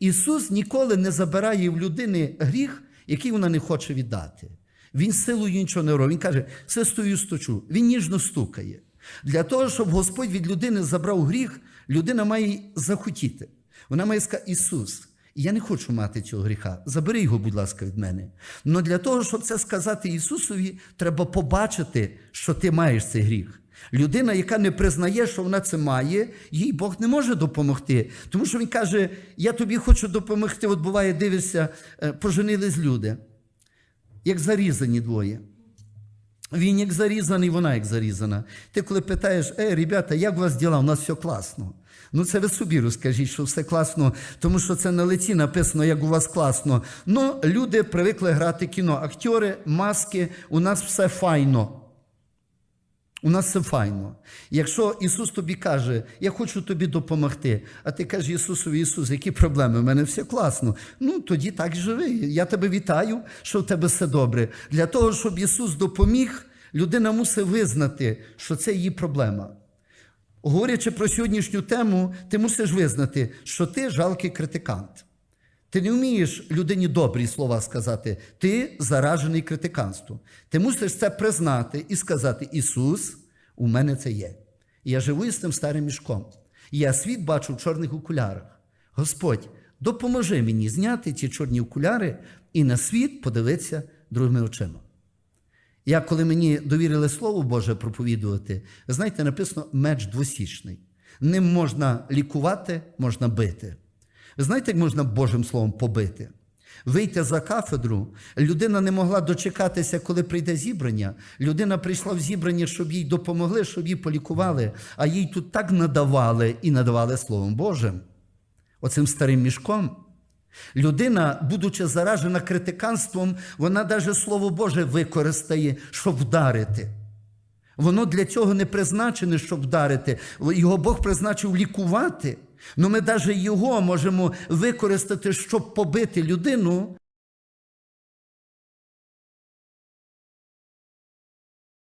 Ісус ніколи не забирає в людини гріх, який вона не хоче віддати. Він силою нічого не робить. Він каже, все стою стучу. Він ніжно стукає. Для того, щоб Господь від людини забрав гріх, людина має захотіти. Вона має сказати, Ісус, я не хочу мати цього гріха. Забери його, будь ласка, від мене. Але для того, щоб це сказати Ісусові, треба побачити, що ти маєш цей гріх. Людина, яка не признає, що вона це має, їй Бог не може допомогти. Тому що Він каже: Я тобі хочу допомогти. От буває, дивишся, е, поженились люди, як зарізані двоє. Він як зарізаний, вона як зарізана. Ти коли питаєш, ей, ребята, як у вас діла? У нас все класно. Ну, це ви собі розкажіть, що все класно, тому що це на лиці написано, як у вас класно. Ну, люди привикли грати кіно. Актери, маски, у нас все файно. У нас все файно. Якщо Ісус тобі каже, я хочу тобі допомогти, а ти кажеш Ісусові, Ісус, які проблеми? У мене все класно. Ну тоді так живи. Я тебе вітаю, що в тебе все добре. Для того, щоб Ісус допоміг, людина мусить визнати, що це її проблема. Говорячи про сьогоднішню тему, ти мусиш визнати, що ти жалкий критикант. Ти не вмієш людині добрі слова сказати, ти заражений критиканством. Ти мусиш це признати і сказати: Ісус, у мене це є. Я живу із цим старим мішком. Я світ бачу в чорних окулярах. Господь, допоможи мені зняти ці чорні окуляри і на світ подивитися другими очима. Я, коли мені довірили Слово Боже проповідувати, знаєте, написано меч двосічний. Ним можна лікувати, можна бити. Ви знаєте, як можна Божим Словом побити? Вийти за кафедру, людина не могла дочекатися, коли прийде зібрання. Людина прийшла в зібрання, щоб їй допомогли, щоб її полікували, а їй тут так надавали і надавали Словом Божим, оцим старим мішком. Людина, будучи заражена критиканством, вона навіть Слово Боже використає, щоб вдарити. Воно для цього не призначене, щоб вдарити. Його Бог призначив лікувати. Ну ми навіть його можемо використати, щоб побити людину,